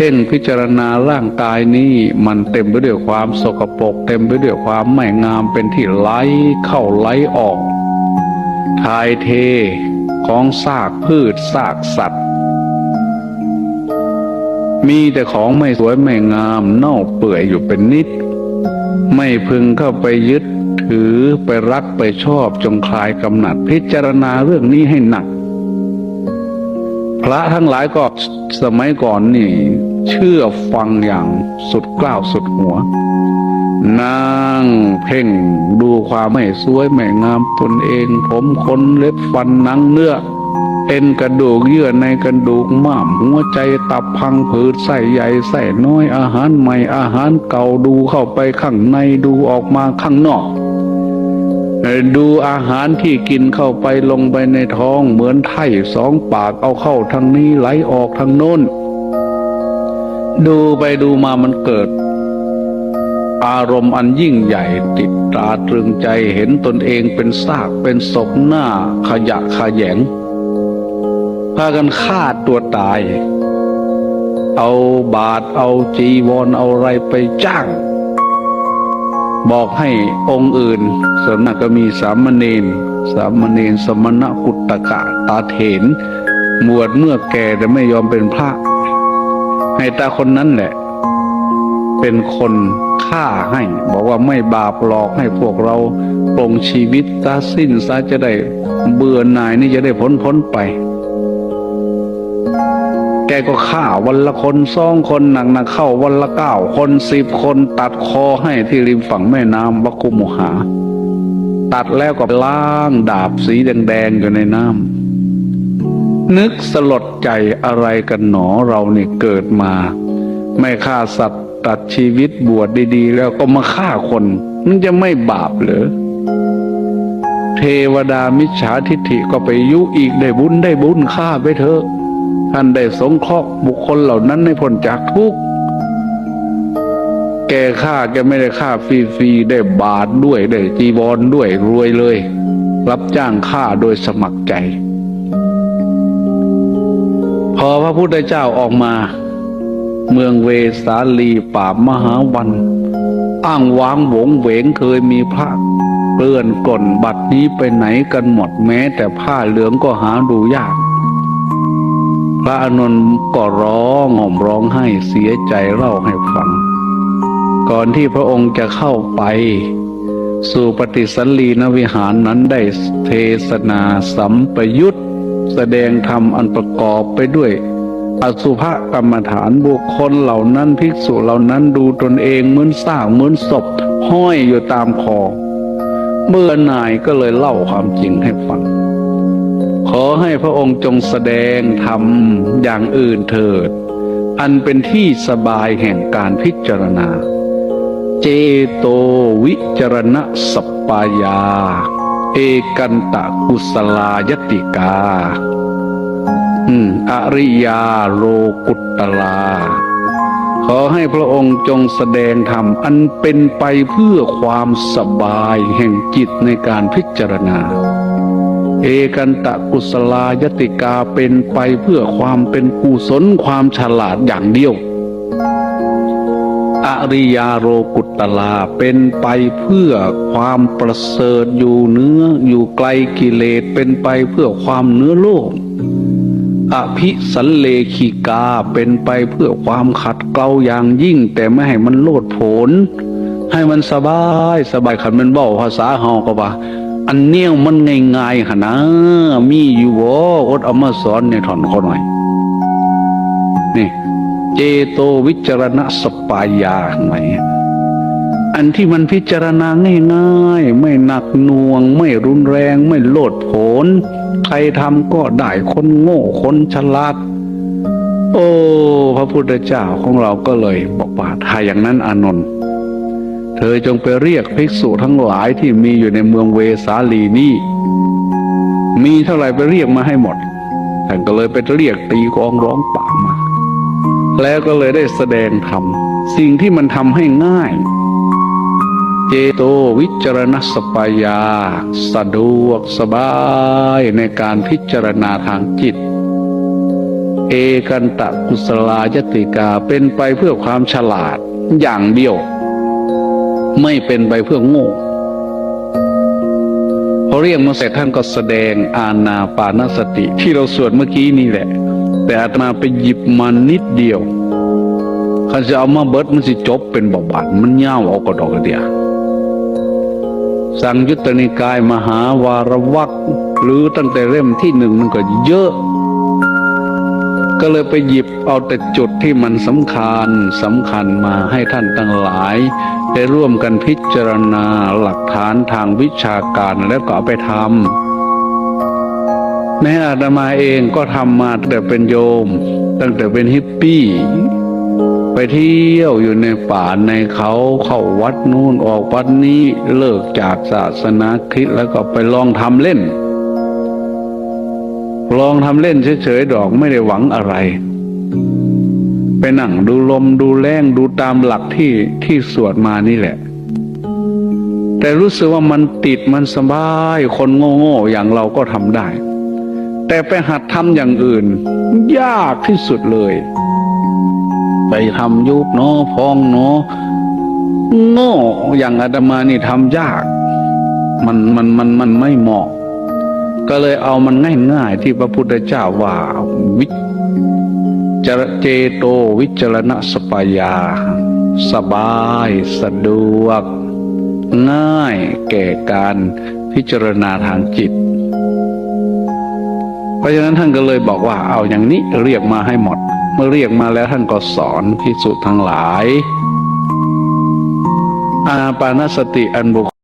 เพ่งพิจารณาร่างกายนี้มันเต็มไปด้วยความสกปรกเต็มไปด้วยความไม่งามเป็นที่ไหลเข้าไหลออกทายเทของซากพืชซากสัตว์ มีแต่ของไม่สวยไม่งามเน่าเปื่อยอยู่เป็นนิด ไม่พึงเข้าไปยึดถือไปรักไปชอบจงคลายกำหนัดพิจารณาเรื่องนี้ให้หนัก พระทั้งหลายก็สมัยก่อนนี่ เชื่อฟังอย่างสุดกล้าวสุดหัว นั่งเพ่งดูความไม่สวยไม่งามตนเอง ผมขนเล็บฟันหนังเนื้อเอ็นกระดูกเยื่อในกระดูกม้ามหัวใจตับพังผืดไส้ใหญ่ไส้น้อยอาหารใหม่อาหารเก่าดูเข้าไปข้างในดูออกมาข้างนอก ดูอาหารที่กินเข้าไปลงไปในท้องเหมือนไถ่สองปากเอาเข้าทางนี้ไหลออกทางโน้น ดูไปดูมามันเกิด อารมณ์อันยิ่งใหญ่ติดตาตรึงใจเห็นตนเองเป็นซากเป็นศพหน้าขยะขยงพากันฆ่าตัวตาย เอาบาทเอาจีวรเอาอะไรไปจ้าง บอกให้องค์อื่นส่วนมากก็มีสามเณรสามเณรสมณกุตตกะตาเถนบวชเมื่อแก่แต่ไม่ยอมเป็นพระ ให้ตาคนนั้นแหละ เป็นคนฆ่าให้ บอกว่าไม่บาปหลอกให้พวกเราปลงชีวิตซะสิ้นซะจะได้เบื่อหน่ายนี่จะได้พ้นพ้นไป แกก็ฆ่าวันละคนสองคนหนักหนักเข้าวันละเก้าคนสิบคนตัดคอให้ที่ริมฝั่งแม่น้ำวัคุมหา ตัดแล้วก็ล้างดาบสีแดงๆอยู่ในน้ำนึกสลดใจอะไรกันหนอเราเนี่ยเกิดมา ไม่ฆ่าสัตว์ตัดชีวิตบวชดีๆ แล้วก็มาฆ่าคน มันจะไม่บาปเหรอเทวดามิจฉาทิฐิก็ไปยุอีกได้บุญได้บุญฆ่าไปเถอะ ท่านได้สงเคราะห์บุคคลเหล่านั้นให้พ้นจากทุกข์แกฆ่าแกไม่ได้ฆ่าฟรีๆได้บาทด้วยได้จีวรด้วยรวยเลย รับจ้างฆ่าโดยสมัครใจ พอพระพุทธเจ้าออกมา เมืองเวสาลีป่ามหาวัน อ้างว้างโหวงเหวงเคยมีพระเปื้อนกล่นบัดนี้ไปไหนกันหมดแม้ แต่ผ้าเหลืองก็หาดูยาก พระอานนท์ก็ร้องห่มร้องไห้เสียใจเล่าให้ฟัง ก่อนที่พระองค์จะเข้าไป สู่ปฏิสันลีนวิหารนั้นได้เทศนาสัมปยุตแสดงธรรมอันประกอบไปด้วย อสุภกรรมฐานบุคคลเหล่านั้นภิกษุเหล่านั้นดูตนเองเหมือนสร้างเหมือนศพห้อยอยู่ตามคอเมื่อนายก็เลยเล่าความจริงให้ฟัง ขอให้พระองค์จงแสดงธรรมอย่างอื่นเถิด อันเป็นที่สบายแห่งการพิจารณา เจโตวิจารณสปปายา เอกันตะกุสลายติกาอืมอริยาโลกุตตลา ขอให้พระองค์จงแสดงธรรมอันเป็นไปเพื่อความสบายแห่งจิตในการพิจารณา เอกันตะกุศลายติกาเป็นไปเพื่อความเป็นกุศลความฉลาดอย่างเดียว อริยาโรกุตตลาเป็นไปเพื่อความประเสริฐอยู่เนื้ออยู่ไกลกิเลสเป็นไปเพื่อความเนื้อโลกอภิสันเลขีกาเป็นไปเพื่อความขัดเกลาอย่างยิ่ง แต่ไม่ให้มันโลดโผนให้มันสบายสบายขันมันเบาภาษาเฮาก็ว่า อันเนี้ยมันง่ายๆหะนะมีอยู่บ่อดเอามาสอนในถอนเขาหน่อย นี่ เจโตวิจารณสปายาไหมอันที่มันพิจารณาง่ายๆ ไม่หนักหน่วง ไม่รุนแรง ไม่โลดโผนใครทำก็ได้คนโง่คนฉลาด โอ้ พระพุทธเจ้าของเราก็เลยบอกว่าถ้าอย่างนั้นอานนท์ เธอจงไปเรียกภิกษุทั้งหลายที่มีอยู่ในเมืองเวสาลีนี่ มีเท่าไหร่ไปเรียกมาให้หมดท่านก็เลยไปเรียกตีกองร้องป่ามา แล้วก็เลยได้แสดงธรรมสิ่งที่มันทำให้ง่าย เจโตวิจารณสปายา สะดวกสบายในการพิจารณาทางจิต เอกันตะกุศลายติกาเป็นไปเพื่อความฉลาดอย่างเดียว ไม่เป็นไปเพื่อโง่พอเรียกมาเสร็จท่านก็แสดงอาณาปานสติ ที่เราสวดเมื่อกี้นี่แหละ แต่อาตมาไปหยิบมานิดเดียวข้าจะเอามาเบิดมันสิจบเป็นบาบาดมันเง่าวเอากระดอกกระเดียสังยุตตนิกายมหาวารวักหรือตั้งแต่เล่มที่หนึ่งมันก็เยอะ ก็เลยไปหยิบเอาแต่จุดที่มันสำคัญสำคัญมาให้ท่านทั้งหลาย ได้ร่วมกันพิจารณาหลักฐานทางวิชาการแล้วก็เอาไปทำแม้อาตมาเองก็ทำมาตั้งแต่เป็นโยม ตั้งแต่เป็นฮิปปี้ ไปเที่ยวอยู่ในป่าในเขาเข้าวัดนู่นออกวัดนี้เลิกจากศาสนาคริสต์แล้วก็ไปลองทำเล่น ลองทำเล่นเฉยๆดอกไม่ได้หวังอะไร ไปนั่งดูลมดูแรงดูตามหลักที่ที่สวดมานี่แหละ แต่รู้สึกว่ามันติดมันสบายคนโง่ๆอย่างเราก็ทำได้ แต่ไปหัดทำอย่างอื่น ยากที่สุดเลย ไปทำยุบเนาะพองเนาะโง่อย่างอาตมานี่ทำยาก มันมันมันมันไม่เหมาะ ก็เลยเอามันง่ายๆที่พระพุทธเจ้าว่าวิจรเจโตวิจารณสปายา สบายสะดวก ง่ายแก่การพิจารณาทางจิต เพราะฉะนั้นท่านก็เลยบอกว่าเอาอย่างนี้เรียกมาให้หมด เมื่อเรียกมาแล้วท่านก็สอนพิสุทั้งหลาย อาปานสติอันบุค